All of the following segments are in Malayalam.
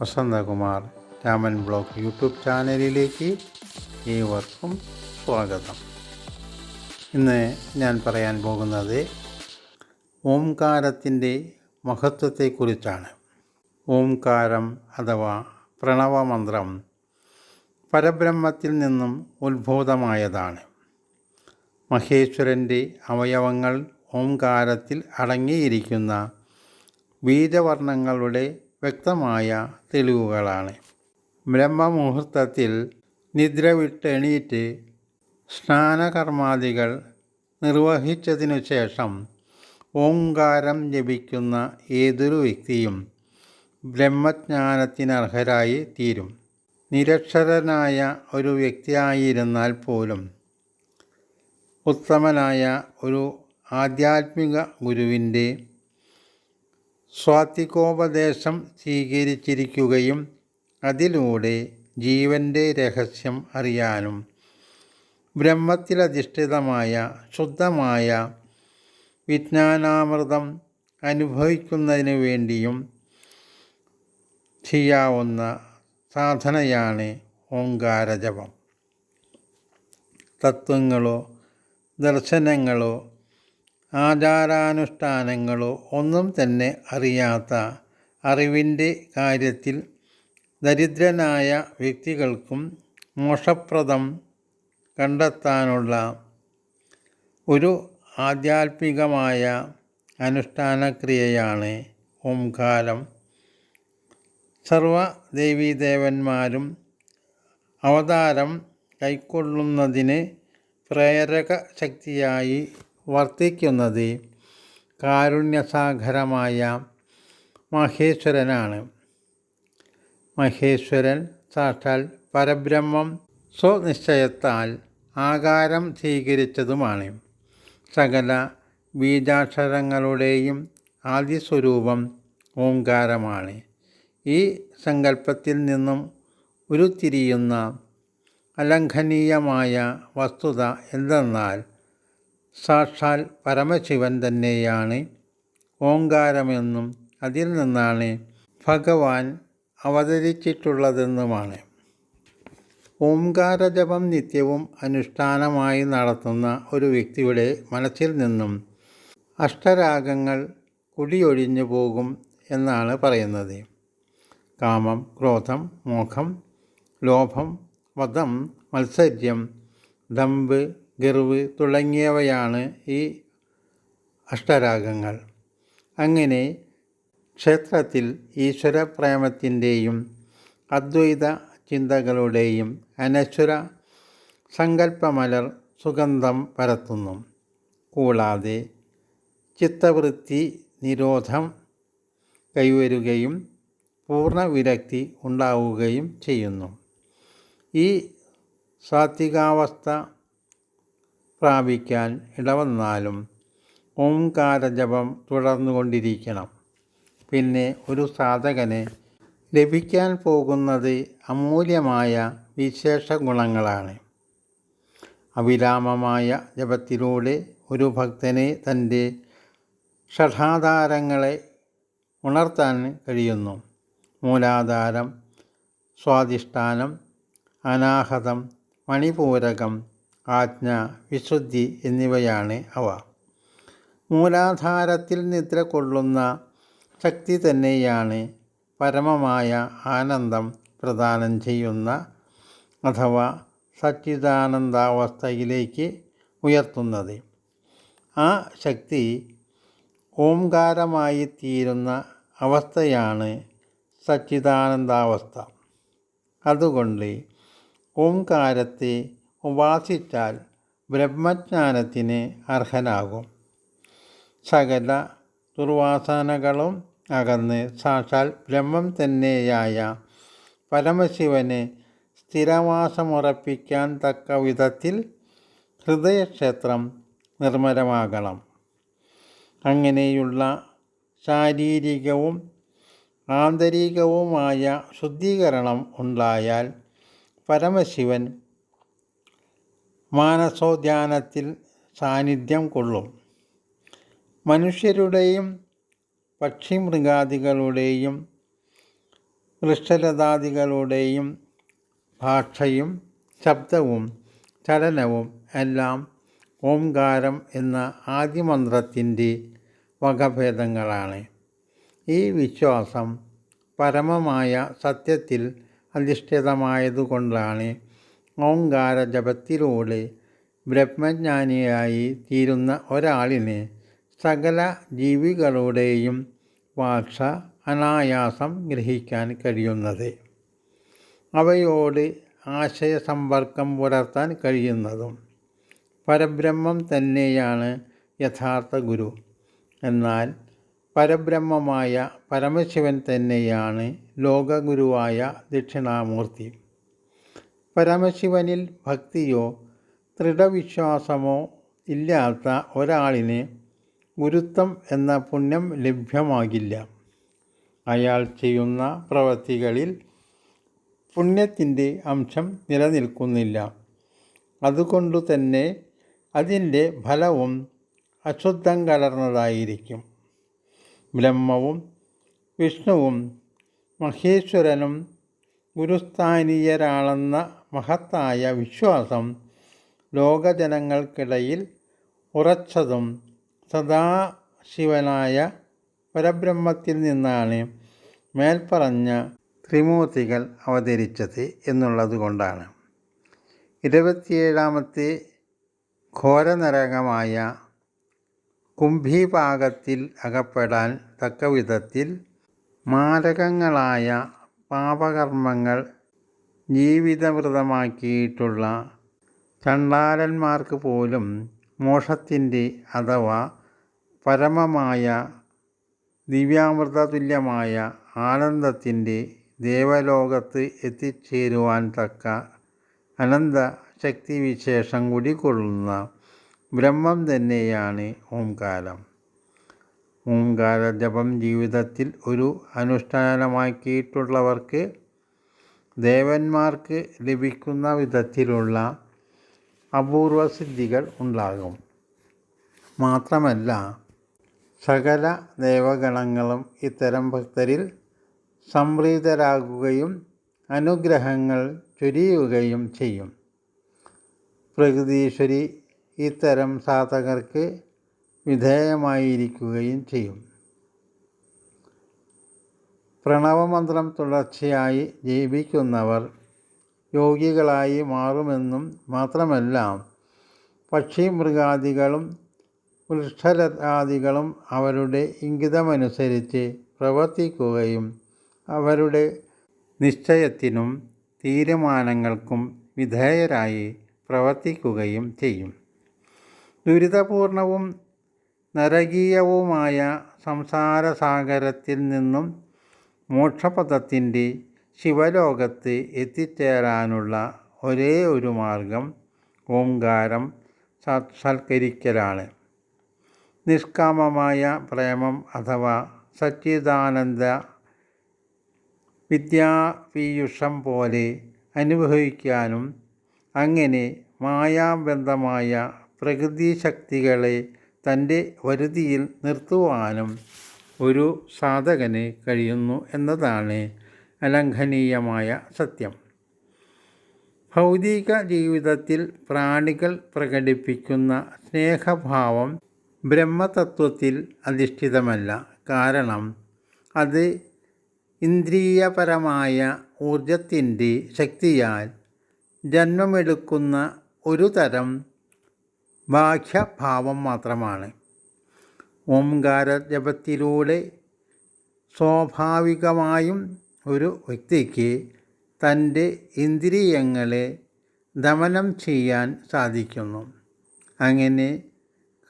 വസന്തകുമാർ രാമൻ ബ്ലോഗ് യൂട്യൂബ് ചാനലിലേക്ക് ഏവർക്കും സ്വാഗതം. ഇന്ന് ഞാൻ പറയാൻ പോകുന്നത് ഓംകാരത്തിന്റെ മഹത്വത്തെക്കുറിച്ചാണ്. ഓംകാരം അഥവാ പ്രണവമന്ത്രം പരബ്രഹ്മത്തിൽ നിന്നും ഉത്ഭൂതമായതാണ് മഹേശ്വരന്റെ അവയവങ്ങൾ ഓംകാരത്തിൽ അടങ്ങിയിരിക്കുന്ന ബീജവർണങ്ങളുടെ വ്യക്തമായ തെളിവുകളാണ്. ബ്രഹ്മമുഹൂർത്തത്തിൽ നിദ്ര വിട്ടെണീറ്റ് സ്നാനകർമാദികൾ നിർവഹിച്ചതിനു ശേഷം ഓങ്കാരം ജപിക്കുന്ന ഏതൊരു വ്യക്തിയും ബ്രഹ്മജ്ഞാനത്തിനർഹരായി തീരും. നിരക്ഷരനായ ഒരു വ്യക്തിയായിരുന്നാൽ പോലും ഉത്തമനായ ഒരു ആധ്യാത്മിക ഗുരുവിന്റെ സ്വാത്തികോപദേശം സ്വീകരിച്ചിരിക്കുകയും അതിലൂടെ ജീവന്റെ രഹസ്യം അറിയാനും ബ്രഹ്മത്തിലധിഷ്ഠിതമായ ശുദ്ധമായ വിജ്ഞാനാമൃതം അനുഭവിക്കുന്നതിന് വേണ്ടിയും ചെയ്യാവുന്ന സാധനയാണ് ഓങ്കാരജപം. തത്വങ്ങളോ ദർശനങ്ങളോ ആചാരാനുഷ്ഠാനങ്ങളോ ഒന്നും തന്നെ അറിയാത്ത അറിവിന്റെ കാര്യത്തിൽ ദരിദ്രനായ വ്യക്തികൾക്കും മോക്ഷപ്രദം കണ്ടെത്താനുള്ള ഒരു ആധ്യാത്മികമായ അനുഷ്ഠാനക്രിയയാണ് ഓംകാരം. സർവ ദേവീദേവന്മാരും അവതാരം കൈക്കൊള്ളുന്നതിന് പ്രേരക ശക്തിയായി വർത്തിക്കുന്നത് കാരുണ്യസാഗരമായ മഹേശ്വരനാണ്. മഹേശ്വരൻ സാക്ഷാൽ പരബ്രഹ്മം സ്വനിശ്ചയത്താൽ ആകാരം സ്വീകരിച്ചതുമാണ്. സകല ബീജാക്ഷരങ്ങളുടെയും ആദ്യസ്വരൂപം ഓംകാരമാണ്. ഈ സങ്കല്പത്തിൽ നിന്നും ഉരുത്തിരിയുന്ന അലംഘനീയമായ വസ്തുത എന്തെന്നാൽ സാക്ഷാൽ പരമശിവൻ തന്നെയാണ്. ഓങ്കാരമെന്നും അതിൽ നിന്നാണ് ഭഗവാൻ അവതരിച്ചിട്ടുള്ളതെന്നുമാണ്. ഓംകാരജപം നിത്യവും അനുഷ്ഠാനമായി നടത്തുന്ന ഒരു വ്യക്തിയുടെ മനസ്സിൽ നിന്നും അഷ്ടരാഗങ്ങൾ കുടിയൊഴിഞ്ഞു പോകും എന്നാണ് പറയുന്നത്. കാമം ക്രോധം മോഹം ലോഭം വധം മത്സര്യം ദമ്പ് ഗർവ് തുടങ്ങിയവയാണ് ഈ അഷ്ടരാഗങ്ങൾ. അങ്ങനെ ക്ഷേത്രത്തിൽ ഈശ്വരപ്രേമത്തിന്റെയും അദ്വൈത ചിന്തകളുടെയും അനശ്വര സങ്കല്പമലർ സുഗന്ധം പരത്തുന്നു. കൂടാതെ ചിത്തവൃത്തി നിരോധം കൈവരുകയും പൂർണ വിരക്തി ഉണ്ടാവുകയും ചെയ്യുന്നു. ഈ സാത്വികാവസ്ഥ പ്രാപിക്കാൻ ഇടവന്നാലും ഓംകാരജപം തുടർന്നുകൊണ്ടിരിക്കണം. പിന്നെ ഒരു സാധകന് ലഭിക്കാൻ പോകുന്നത് അമൂല്യമായ വിശേഷ ഗുണങ്ങളാണ്. അവിരാമമായ ജപത്തിലൂടെ ഒരു ഭക്തനെ തന്റെ ഷഠാധാരങ്ങളെ ഉണർത്താൻ കഴിയുന്നു. മൂലാധാരം സ്വാധിഷ്ഠാനം അനാഹതം മണിപൂരകം ആജ്ഞ വിശുദ്ധി എന്നിവയാണ് അവ. മൂലാധാരത്തിൽ നിദ്ര കൊള്ളുന്ന ശക്തി തന്നെയാണ് പരമമായ ആനന്ദം പ്രദാനം ചെയ്യുന്ന അഥവാ സച്ചിദാനന്ദാവസ്ഥയിലേക്ക് ഉയർത്തുന്നത്. ആ ശക്തി ഓംകാരമായി തീരുന്ന അവസ്ഥയാണ് സച്ചിദാനന്ദാവസ്ഥ. അതുകൊണ്ട് ഓംകാരത്തെ ഉപാസിച്ചാൽ ബ്രഹ്മജ്ഞാനത്തിന് അർഹനാകും. സകല ദുർവാസനകളും അകന്ന് സാക്ഷാൽ ബ്രഹ്മം തന്നെയായ പരമശിവന് സ്ഥിരവാസമുറപ്പിക്കാൻ തക്ക വിധത്തിൽ ഹൃദയക്ഷേത്രം നിർമ്മലമാകണം. അങ്ങനെയുള്ള ശാരീരികവും ആന്തരികവുമായ ശുദ്ധീകരണം ഉണ്ടായാൽ പരമശിവൻ മാനസോദ്യാനത്തിൽ സാന്നിധ്യം കൊള്ളും. മനുഷ്യരുടെയും പക്ഷിമൃഗാദികളുടെയും വൃക്ഷലതാദികളുടെയും ഭാഷയും ശബ്ദവും ചലനവും എല്ലാം ഓംകാരം എന്ന ആദിമന്ത്രത്തിന്റെ വകഭേദങ്ങളാണ്. ഈ വിശ്വാസം പരമമായ സത്യത്തിൽ അധിഷ്ഠിതമായതുകൊണ്ടാണ് ഓംകാര ജപത്തിലൂടെ ബ്രഹ്മജ്ഞാനിയായി തീരുന്ന ഒരാളിനെ സകല ജീവികളുടെയും ഭാഷ അനായാസം ഗ്രഹിക്കാൻ കഴിയുന്നത്. അവയോട് ആശയസമ്പർക്കം പുലർത്താൻ കഴിയുന്നതും പരബ്രഹ്മം തന്നെയാണ് യഥാർത്ഥ ഗുരു. എന്നാൽ പരബ്രഹ്മമായ പരമശിവൻ തന്നെയാണ് ലോകഗുരുവായ ദക്ഷിണാമൂർത്തി. പരമശിവനിൽ ഭക്തിയോ ദൃഢവിശ്വാസമോ ഇല്ലാത്ത ഒരാളിന് ഗുരുത്വം എന്ന പുണ്യം ലഭ്യമാകില്ല. അയാൾ ചെയ്യുന്ന പ്രവൃത്തികളിൽ പുണ്യത്തിന്റെ അംശം നിലനിൽക്കുന്നില്ല. അതുകൊണ്ടു തന്നെ അതിന്റെ ഫലവും അശുദ്ധം കലർന്നതായിരിക്കും. ബ്രഹ്മവും വിഷ്ണുവും മഹേശ്വരനും ഗുരുസ്ഥാനീയരാണെന്ന മഹത്തായ വിശ്വാസം ലോകജനങ്ങൾക്കിടയിൽ ഉറച്ചതും സദാശിവനായ പരബ്രഹ്മത്തിൽ നിന്നാണ് മേൽപ്പറഞ്ഞ ത്രിമൂർത്തികൾ അവതരിച്ചത് എന്നുള്ളത് കൊണ്ടാണ് ഇരുപത്തിയേഴാമത്തെ ഘോരനരകമായ കുംഭീപാകത്തിൽ അകപ്പെടാൻ തക്കവിധത്തിൽ മാരകങ്ങളായ പാപകർമ്മങ്ങൾ ജീവിതവൃതമാക്കിയിട്ടുള്ള ചണ്ടാലന്മാർക്ക് പോലും മോക്ഷത്തിന്റെ അഥവാ പരമമായ ദിവ്യാമൃതതുല്യമായ ആനന്ദത്തിന്റെ ദേവലോകത്ത് എത്തിച്ചേരുവാൻ തക്ക അനന്ത ശക്തിവിശേഷം കുടികൊള്ളുന്ന ബ്രഹ്മം തന്നെയാണ് ഓംകാരം. ഓംകാര ജപം ജീവിതത്തിൽ ഒരു അനുഷ്ഠാനമാക്കിയിട്ടുള്ളവർക്ക് ദേവന്മാർക്ക് ലഭിക്കുന്ന വിധത്തിലുള്ള അപൂർവ സിദ്ധികൾ ഉണ്ടാകും. മാത്രമല്ല സകല ദേവഗണങ്ങളും ഇത്തരം ഭക്തരിൽ സംപ്രീതരാകുകയും അനുഗ്രഹങ്ങൾ ചൊരിയുകയും ചെയ്യും. പ്രകൃതീശ്വരി ഇത്തരം സാധകർക്ക് വിധേയമായിരിക്കുകയും ചെയ്യും. പ്രണവമന്ത്രം തുടർച്ചയായി ജപിക്കുന്നവർ യോഗികളായി മാറുമെന്നും മാത്രമല്ല പക്ഷി മൃഗാദികളും വൃക്ഷലതാദികളും അവരുടെ ഇംഗിതമനുസരിച്ച് പ്രവർത്തിക്കുകയും അവരുടെ നിശ്ചയത്തിനും തീരുമാനങ്ങൾക്കും വിധേയരായി പ്രവർത്തിക്കുകയും ചെയ്യും. ദുരിതപൂർണവും നരകീയവുമായ സംസാരസാഗരത്തിൽ നിന്നും മോക്ഷപഥത്തിന്റെ ശിവലോകത്ത് എത്തിച്ചേരാനുള്ള ഒരേ ഒരു മാർഗം ഓംകാരം സാക്ഷാത്കരിക്കലാണ് നിഷ്കാമമായ പ്രേമം അഥവാ സച്ചിദാനന്ദ വിദ്യാപീയുഷം പോലെ അനുഭവിക്കാനും അങ്ങനെ മായാബന്ധമായ പ്രകൃതി ശക്തികളെ തന്റെ വരുതിയിൽ നിർത്തുവാനും ഒരു സാധകന് കഴിയുന്നു എന്നതാണ് അലംഘനീയമായ സത്യം. ഭൗതിക ജീവിതത്തിൽ പ്രാണികൾ പ്രകടിപ്പിക്കുന്ന സ്നേഹഭാവം ബ്രഹ്മതത്വത്തിൽ അധിഷ്ഠിതമല്ല. കാരണം അത് ഇന്ദ്രിയപരമായ ഊർജത്തിന്റെ ശക്തിയാൽ ജന്മമെടുക്കുന്ന ഒരു തരം ബാഹ്യഭാവം മാത്രമാണ്. ഓംകാര ജപത്തിലൂടെ സ്വാഭാവികമായും ഒരു വ്യക്തിക്ക് തന്റെ ഇന്ദ്രിയങ്ങളെ ദമനം ചെയ്യാൻ സാധിക്കുന്നു. അങ്ങനെ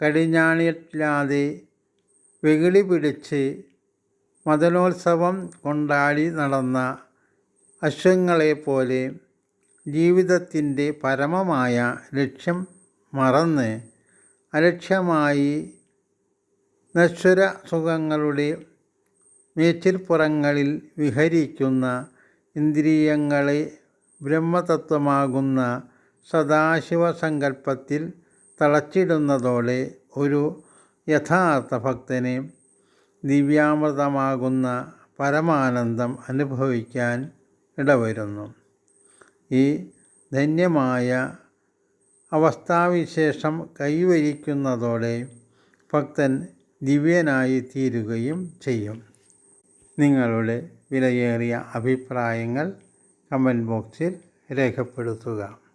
കടിഞ്ഞാണില്ലാതെ വെകിളി പിടിച്ച് മതനോത്സവം കൊണ്ടാടി നടന്ന അശ്വങ്ങളെപ്പോലെ ജീവിതത്തിന്റെ പരമമായ ലക്ഷ്യം മറന്ന് അലക്ഷ്യമായി നശ്വര സുഖങ്ങളുടെ മേച്ചിൽപ്പുറങ്ങളിൽ വിഹരിക്കുന്ന ഇന്ദ്രിയങ്ങളെ ബ്രഹ്മതത്വമാകുന്ന സദാശിവസങ്കല്പത്തിൽ തളച്ചിടുന്നതോടെ ഒരു യഥാർത്ഥ ഭക്തനെ ദിവ്യാമൃതമാകുന്ന പരമാനന്ദം അനുഭവിക്കാൻ ഇടവരുന്നു. ഈ ധന്യമായ അവസ്ഥാവിശേഷം കൈവരിക്കുന്നതോടെ ഭക്തൻ ദിവ്യനായി തീരുകയും ചെയ്യും. നിങ്ങളുടെ വിലയേറിയ അഭിപ്രായങ്ങൾ കമന്റ് ബോക്സിൽ രേഖപ്പെടുത്തുക.